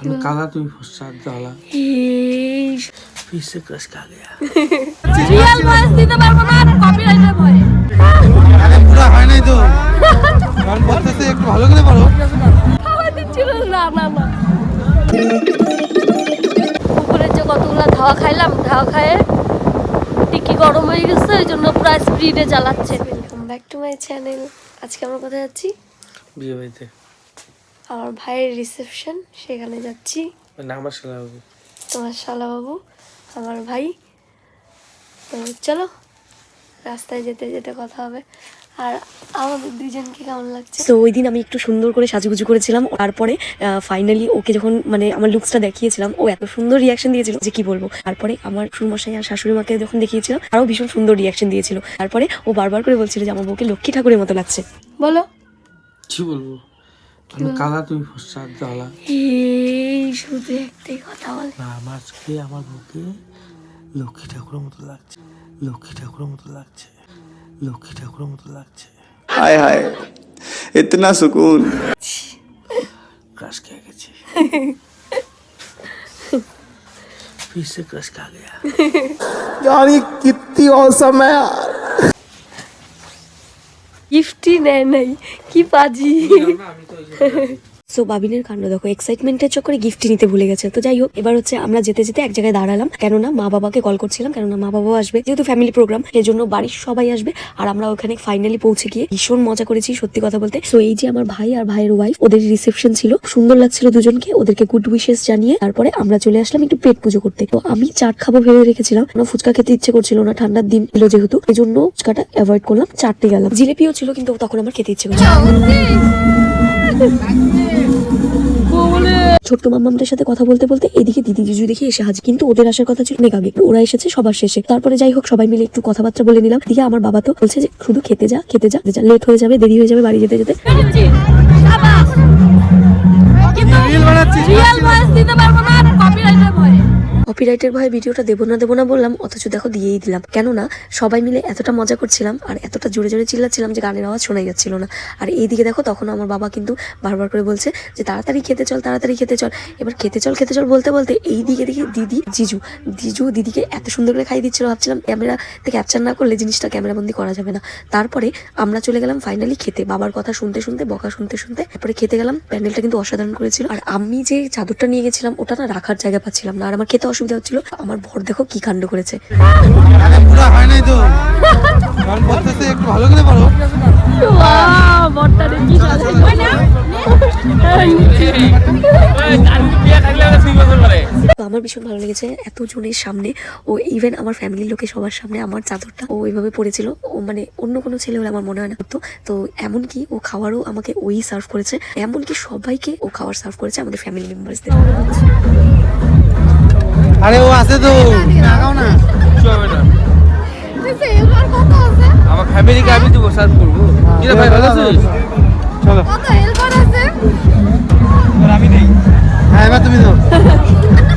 আমি কালা তুই ফসাদ জ্বালা ফির ক্রাশ খা গয়া রিয়েল ভয়েস দিতে পারব না কপিরাইটের ভয়ে আরে পুরো হয় নাই তো গান করতেছে একটু ভালো করে পারো খাওয়া দিচ্ছিল না না না উপরের যে কতগুলো ধাওয়া খাইলাম ধাওয়া খায়ে টিকি গরম হয়ে গেছে ওই জন্য প্রায় স্পিডে জ্বালাচ্ছে। Welcome back to my channel আজকে আমরা কোথায় যাচ্ছি? বিয়ে বাড়িতে। আমার ভাইয়ের রিসেপশন সেখানে যাচ্ছি। না আমার শালা বাবু তোমার শালাবাবু আমার ভাই। তো চলো রাস্তায় যেতে যেতে কথা হবে। আর আমাদের দুজনকে কেমন লাগছে? তো ওই দিন আমি একটু সুন্দর করে সাজুগুজু করেছিলাম। তারপরে ফাইনালি ওকে যখন মানে আমার লুকসটা দেখিয়েছিলাম ও এত সুন্দর রিয়াকশন দিয়েছিল যে কি বলব। তারপরে আমার শ্বশুরমশাই আর শাশুড়ি মাকে যখন দেখিয়েছিলাম আরও ভীষণ সুন্দর রিয়াকশন দিয়েছিল। তারপরে ও বারবার করে বলছিল যে আমার বউকে লক্ষ্মী ঠাকুরের মতো লাগছে। বলো। কি বলব? আমি কালা তুমি ফুস্সা ডালা এই শুধু একটাই কথা বলে না আমার আজকে আমার বউকে লক্ষ্মী ঠাকুরের মতো লাগছে লক্ষ্মী ঠাকুরের মতো লাগছে লক্ষ্মী ঠাকুরের মতো লাগছে हाय हाय इतना सुकून क्रश खा গেছে फिर से क्रश खा गया यार ये कितनी औसम है यार গিফটই নেয় নাই। কি পাজি। সো বাবিনের কাণ্ড, দেখো এক্সাইটমেন্টের চক্করে গিফট নিতে ভুলে গেছে। তো যাই হোক, এবার হচ্ছে আমরা যেতে যেতে এক জায়গায় দাঁড়ালাম। কেননা মা বাবাকে কল করছিলাম, কেননা মা বাবাও আসবে। যেহেতু ফ্যামিলি প্রোগ্রাম সেই জন্য বাড়ির সবাই আসবে। আর আমরা ওখানে ফাইনালি পৌঁছে গিয়ে ভীষণ মজা করেছি, সত্যি কথা বলতে। সো এই যে আমার ভাই আর ভাইয়ের ওয়াইফ ওদের রিসেপশন ছিল। সুন্দর লাগছিল দুজনকে, ওদেরকে গুড উইশেস জানিয়ে তারপরে আমরা চলে আসলাম একটু পেট পুজো করতে। তো আমি চাট খাব ভেবে রেখেছিলাম ফুচকা খেতে ইচ্ছে করছিল না, ঠান্ডার দিন ছিল যেহেতু। এই জন্য ফুচকাটা অ্যাভয়েড করলাম চাটতে গেলাম। জিলেপিও ছিল, কিন্তু তখন আমার খেতে ইচ্ছে করছিল ছোট্ট মামাদের সাথে কথা বলতে বলতে এদিকে দিদি জিজু দেখে এসে হাজির। কিন্তু ওদের আসার কথা ছিল অনেক আগে। ওরা এসেছে সবার শেষে। তারপরে যাই হোক সবাই মিলে একটু কথাবার্তা বলে নিলাম। দিয়ে আমার বাবা তো বলছে যে শুধু খেতে যা খেতে যা যা লেট হয়ে যাবে দেরি হয়ে যাবে বাড়ি যেতে যেতে। রিয়েল ভয়েস দিতে পারব না কপিরাইটের ভয়ে ভিডিওটা দেবো না দেবো না বললাম, অথচ দেখো দিয়েই দিলাম। কেননা, সবাই মিলে এতটা মজা করছিলাম আর এতটা জোরে জোরে চিল্লাচ্ছিলাম যে গানের আওয়াজ শোনাই যাচ্ছিল না। আর এইদিকে দেখো, তখন আমার বাবা কিন্তু বারবার করে বলছে যে, তাড়াতাড়ি খেতে চল, তাড়াতাড়ি খেতে চল। এবার খেতে চল খেতে চল বলতে বলতে এই দিকে দেখি দিদি, জিজু জিজু দিদিকে এত সুন্দর করে খাইয়ে দিচ্ছিল। ভাবছিলাম ক্যামেরাতে ক্যাপচার না করলে জিনিসটা ক্যামেরাবন্দি করা যাবে না। তারপরে আমরা চলে গেলাম ফাইনালি খেতে। বাবার কথা শুনতে শুনতে, বকা শুনতে শুনতে তারপরে খেতে গেলাম। প্যান্ডেলটা কিন্তু অসাধারণ করেছিল। আর আমি যে চাদরটা নিয়ে গেছিলাম, ওটা না রাখার জায়গা পাচ্ছিলাম না। আর আমার খেতে অসুবিধা হচ্ছিল। আমার ভর দেখো কি কাণ্ড করেছে। হয় নাই তো। একটু ভালো করে পারো। ওয়াও বটটা দেখি তো আমার ভীষণ ভালো লেগেছে এত জনের সামনে। ও ইভেন আমার ফ্যামিলির লোকে সবার সামনে আমার চাদরটা ও এইভাবে পড়েছিল ও মানে অন্য কোনো ছেলে হলে আমার মনে হয় না। করতো তো এমনকি ও খাওয়ারও আমাকে ওই সার্ভ করেছে। এমনকি সবাইকে ও খাওয়ার সার্ভ করেছে আমাদের ফ্যামিলি মেম্বার্সদের আরে ও আছে তো। লাগাও না আমার ফ্যামিলিকে আমি দেবো সার্ভ করব। কিরা ভাই ভালো আছিস? চলো। আমি নেই হ্যাঁ এবার তুমি এই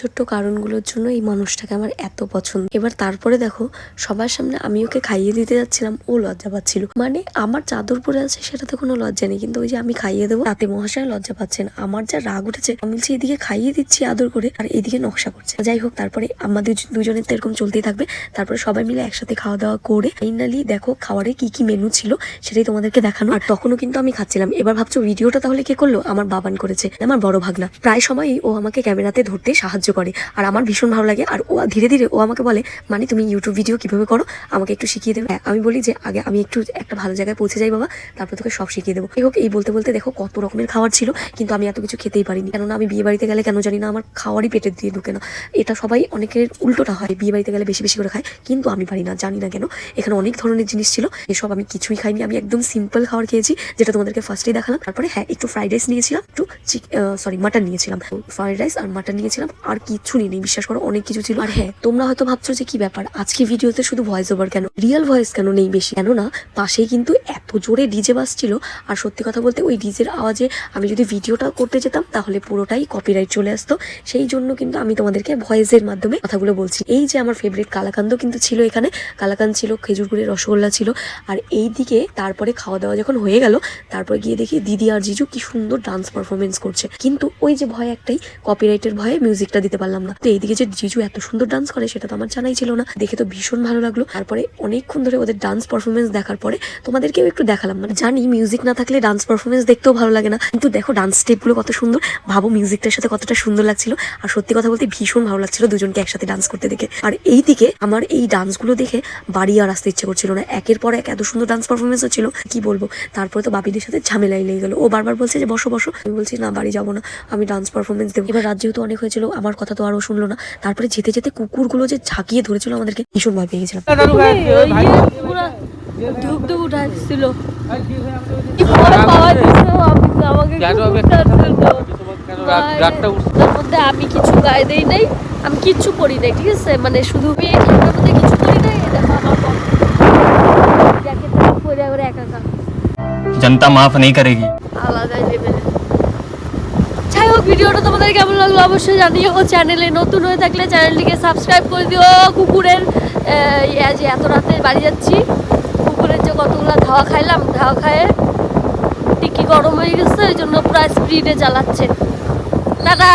ছোট্ট কারণগুলোর জন্য এই মানুষটাকে আমার এত পছন্দ। এবার তারপরে দেখো, সবার সামনে আমি ওকে খাইয়ে দিতে যাচ্ছিলাম, ও লজ্জা পাচ্ছিল। মানে আমার চাদর পরে আছে সেটাতে কোনো লজ্জা নেই, কিন্তু ওই যে আমি খাইয়ে দেবো, তাতে মহাশয় লজ্জা পাচ্ছেন। আমার যা রাগ উঠেছে, আমি বলছি, এদিকে খাইয়ে দিচ্ছি আদর করে, আর এদিকে নকশা করছে। যাই হোক, তারপরে আমাদের দুজনের তো এরকম চলতেই থাকবে। তারপরে সবাই মিলে একসাথে খাওয়া দাওয়া করে ফাইনালি দেখো, খাবারে কি কি মেনু ছিল সেটাই তোমাদেরকে দেখানো। আর তখনও কিন্তু আমি খাচ্ছিলাম। এবার ভাবছ, ভিডিওটা তাহলে কে করল? আমার বাবান করেছে, আমার বড় ভাগনা। প্রায় সময়ই ও আমাকে ক্যামেরাতে ধরতে সাহায্য করে। আর আমার ভীষণ ভালো লাগে। আর ও ধীরে ধীরে ও আমাকে বলে মানে তুমি ইউটিউব ভিডিও কীভাবে করো? আমাকে একটু শিখিয়ে দেবে। হ্যাঁ, আমি বলি যে আগে আমি একটু একটা ভালো জায়গায় পৌঁছে যাই বাবা তারপর তোকে সব শিখিয়ে দেবো। এই হোক এই বলতে বলতে দেখো কত রকমের খাবার ছিল কিন্তু আমি এত কিছু খেতেই পারিনি। কেননা আমি বিয়ে বাড়িতে গেলে কেন জানি না আমার খাওয়ারই পেটের দিয়ে ঢুকে না। এটা সবাই অনেকের উল্টোটা হয় বিয়ে বাড়িতে গেলে বেশি বেশি করে খায় কিন্তু আমি পারি না জানি না কেন। এখানে অনেক ধরনের জিনিস ছিল এসব আমি কিছুই খাইনি। আমি একদম সিম্পল খাবার খেয়েছি যেটা তোমাদেরকে ফার্স্টেই দেখালাম। তারপরে হ্যাঁ একটু ফ্রাইড রাইস নিয়েছিলাম একটু সরি মাটন নিয়েছিলাম। ফ্রাইড রাইস আর মাটন নিয়েছিলাম। আর কি কিচ্ছু নেই বিশ্বাস করো, অনেক কিছু ছিল। আর হ্যাঁ তোমরা হয়তো ভাবছ যে কি ব্যাপার, আজকে ভিডিওতে শুধু ভয়েস ওভার কেন? রিয়েল ভয়েস কেন নেই বেশি? কেননা, পাশেই কিন্তু এত জোরে ডিজে বাজছিল, আর সত্যি কথা বলতে ওই ডিজের আওয়াজে আমি যদি ভিডিওটা করতে যেতাম, তাহলে পুরোটাই কপিরাইট চলে আসতো। সেই জন্য কিন্তু আমি তোমাদেরকে ভয়েসের মাধ্যমে কথাগুলো বলছি। এই যে আমার ফেভারিট কালাকান্দ কিন্তু ছিল এখানে। কালাকান্দ ছিল খেজুর গুড়ের রসগোল্লা ছিল। আর এই দিকে তারপরে খাওয়া দাওয়া যখন হয়ে গেল, তারপরে গিয়ে দেখি দিদি আর জিজু কি সুন্দর ডান্স পারফরমেন্স করছে। কিন্তু ওই যে ভয় একটাই কপিরাইটের ভয়ে মিউজিকটা দিতে পারলাম না। তো এইদিকে যে জিজু এত সুন্দর ডান্স করে, সেটা তো আমার জানাই ছিল না। দেখে তো ভীষণ ভালো লাগল। তারপরে অনেকক্ষণ ধরে ওদের ডান্স পারফরমেন্স দেখার পরে তোমাদেরকেও একটু দেখালাম। মানে জানি মিউজিক না থাকলে ডান্স পারফরমেন্স দেখতেও ভালো লাগে না। কিন্তু দেখো ডান্স স্টেপগুলো কত সুন্দর। ভাবো মিউজিকটার সাথে কতটা সুন্দর লাগছিল। আর সত্যি কথা বলতে ভীষণ ভালো লাগছিল দুজনকে একসাথে ডান্স করতে দেখে। আর এই দিকে আমার এই ডান্সগুলো দেখে বাড়ি আর আসতে ইচ্ছে করছিল না। একের পর এক এত সুন্দর ডান্স পারফরমেন্স হচ্ছিল কি বলব? তারপরে তো বাপিদের সাথে ঝামেলাই লেগে গেলো। ও বারবার বলছে যে, বসো বসো। আমি বলছি, না, বাড়ি যাব না। আমি ডান্স পারফরমেন্স দেবো। এবার রাত যেহেতু অনেক হয়েছিল আমার কথা তো আরও শুনলো না তারপরে যেতে যেতে কুকুরগুলো যে ঝাঁকিয়ে ধরেছিল আমাদেরকে ভীষণ ভয় পেয়ে গেছিলাম দাদু ভাই ওই ভাই ইয়ে পুরা ধুক ধুক উঠা দিছিল কি করে পাওয়া দিছিল আমি আমাকে কেন আমি কুকুরটার জন্য। কেন রাগ- রাগটা উঠছে তার মধ্যে আমি কিছু গায়ে দেই নাই আমি কিচ্ছু করি নাই ঠিক আছে মানে শুধু আমি এই ঠান্ডার মধ্যে কিছু করি নাই এই দেখো আমার জ্যাকেট পরে আবার একা একা जनता माफ नहीं करेगी আলাদাই লেভেলে যাই হোক ভিডিওটা তোমাদের কেমন লাগল অবশ্যই জানিও। ও চ্যানেলে নতুন হয়ে থাকলে চ্যানেলটিকে সাবস্ক্রাইব করে দিও। কুকুরের যে এত রাতে বাড়ি যাচ্ছি, কুকুরের যে কতগুলো ধাওয়া খাইলাম, ধাওয়া খায়ে টিকি গরম হয়ে গেছে, ওই জন্য প্রায় স্পিডে চালাচ্ছে দাদা